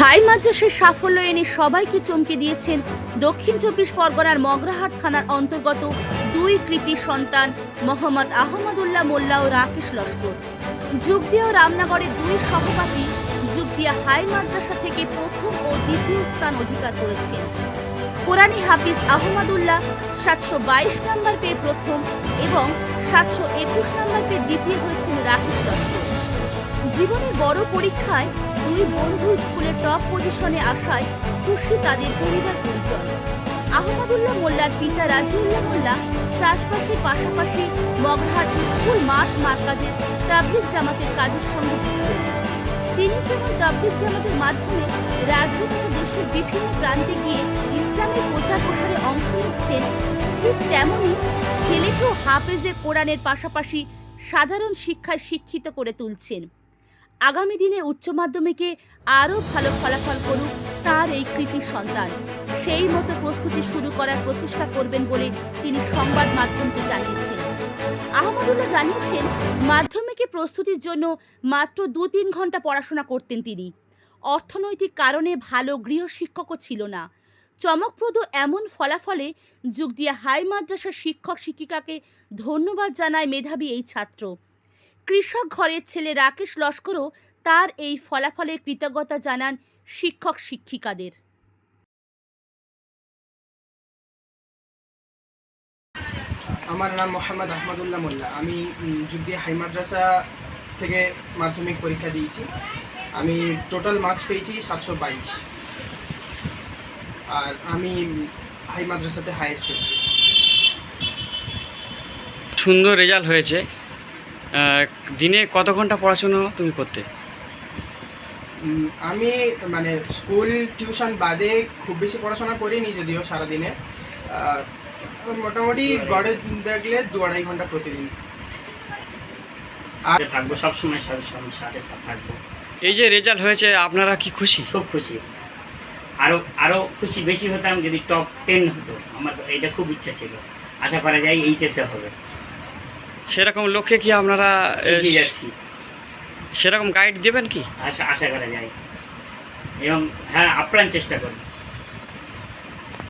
High মাদ্রাসের সাফল্য এনে সবাইকে চমকে দিয়েছেন দক্ষিণ চব্বিশ পরগনার মগরাহাট থানার অন্তর্গত দুই কৃতি সন্তান মোহাম্মদ আহমদুল্লাহ মোল্লা ও রাকেশ লস্কর। যুগদিয়া ও রামনগরের দুই সহপাঠী যুগদিয়া হাই মাদ্রাসা থেকে প্রথম ও দ্বিতীয় স্থান অধিকার করেছেন। কোরআনী হাফিজ আহমদুল্লাহ সাতশো বাইশ নম্বর পেয়ে প্রথম এবং সাতশো একুশ নম্বর পেয়ে দ্বিতীয় হয়েছেন রাকেশ লস্কর। জীবনের বড় পরীক্ষায় দুই বন্ধু স্কুলে টপ পজিশনে আসায় খুশি তাদের পরিবার পরিজন। আহমদুল্লাহ মোল্লার পিতা রাজিউল্লাহ মোল্লা চাষবাসের পাশাপাশি মগরহাট স্কুল মাঠ মার্কাজের তাবলিগ জামাতের কাজের সঙ্গে যুক্ত। তিনি যেমন তাবলিগ জামাতের মাধ্যমে রাজ্য তথা দেশের বিভিন্ন প্রান্তে গিয়ে ইসলামের প্রচার প্রসারে অংশ নিচ্ছেন, ঠিক তেমনই ছেলেকেও হাফেজে কোরআনের পাশাপাশি সাধারণ শিক্ষায় শিক্ষিত করে তুলছেন। আগামী দিনে উচ্চ মাধ্যমিকে আরও ভালো ফলাফল করুক তার এই কৃতি সন্তান। সেই মতো প্রস্তুতি শুরু করার প্রচেষ্টা করবেন বলে তিনি সংবাদ মাধ্যমকে জানিয়েছেন। আহমদুল্লাহ জানিয়েছেন, মাধ্যমিকে প্রস্তুতির জন্য মাত্র দু তিন ঘণ্টা পড়াশোনা করতেন তিনি। অর্থনৈতিক কারণে ভালো গৃহশিক্ষকও ছিল না। চমকপ্রদ এমন ফলাফলে যুগ দিয়ে হাই মাদ্রাসার শিক্ষক শিক্ষিকাকে ধন্যবাদ জানায় মেধাবী এই ছাত্র। কৃষক ঘরের ছেলে রাকেশ লস্করও তার এই ফলাফলের কৃতজ্ঞতা জানান শিক্ষক শিক্ষিকাদের। আমার নাম মোহাম্মদ আহমদুল্লাহ মোল্লা। আমি যুদ্ধে হাই মাদ্রাসা থেকে মাধ্যমিক পরীক্ষা দিয়েছি। আমি টোটাল মার্কস পেয়েছি সাতশো বাইশ। আর আমি হাই মাদ্রাসাতে হাইয়েস্ট এসেছি সুন্দর রেজাল্ট হয়েছে। দিনে কত ঘণ্টা পড়াশুনো তুমি করতে? আমি মানে স্কুল টিউশন বাদে খুব বেশি পড়াশোনা করিনি যদিও সারাদিনে। মোটামুটি গড়ে দেখলে দু আড়াই ঘণ্টা প্রতিদিন। আর থাকব সবসময় সাথে সব- সাথে সাথে থাকব। এই যে রেজাল্ট হয়েছে আপনারা কি খুশি? খুব খুশি। আরও আরও খুশি বেশি হতাম যদি টপ টেন হতো। আমার এটা খুব ইচ্ছা ছিল। আশা করা যায় এইচএসে হবে। সেরকম লক্ষ্যে কি আপনারা এগিয়ে যাচ্ছি। সেরকম গাইড দেবেন কি? আশা আশা করা যায়। এবং হ্যাঁ আপ্রাণ চেষ্টা করব।